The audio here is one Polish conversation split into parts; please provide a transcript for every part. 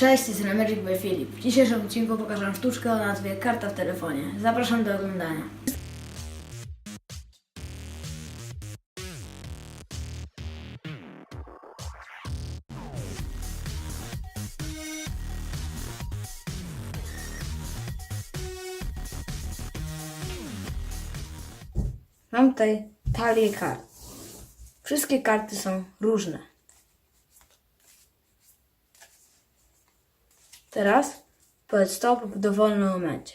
Cześć, jestem Magic by Filip. W dzisiejszym odcinku pokażę sztuczkę o nazwie Karta w telefonie. Zapraszam do oglądania. Mam tutaj talię kart. Wszystkie karty są różne. Teraz powiedz stop w dowolnym momencie.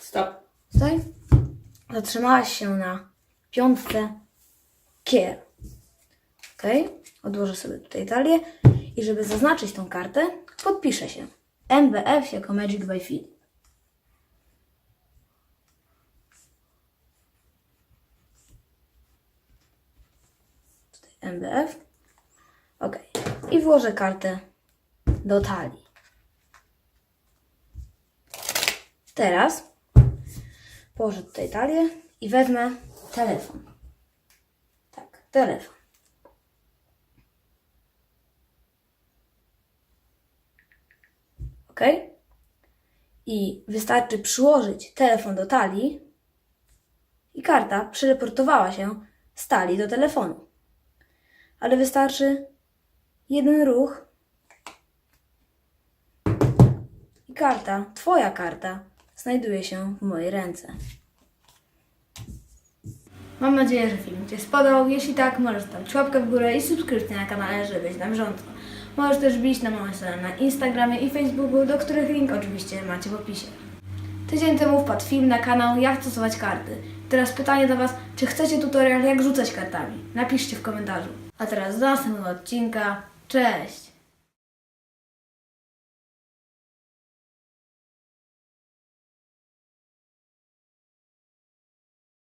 Stop. Tutaj zatrzymałaś się na piątce kier. Ok? Odłożę sobie tutaj talię i żeby zaznaczyć tą kartę, podpiszę się. MBF jako Magic by. Tutaj MBF. Ok. I włożę kartę do talii. Teraz położę tutaj talię i wezmę telefon. Tak, telefon. Ok? I wystarczy przyłożyć telefon do talii i karta przereportowała się z talii do telefonu. Ale wystarczy jeden ruch karta, Twoja karta, znajduje się w mojej ręce. Mam nadzieję, że film Ci się spodobał. Jeśli tak, możesz stawić łapkę w górę i subskrypcję na kanale, żeby być na bieżąco. Możesz też wbić na moją stronę na Instagramie i Facebooku, do których link oczywiście macie w opisie. Tydzień temu wpadł film na kanał Jak stosować karty. Teraz pytanie do Was, czy chcecie tutorial jak rzucać kartami? Napiszcie w komentarzu. A teraz do następnego odcinka. Cześć!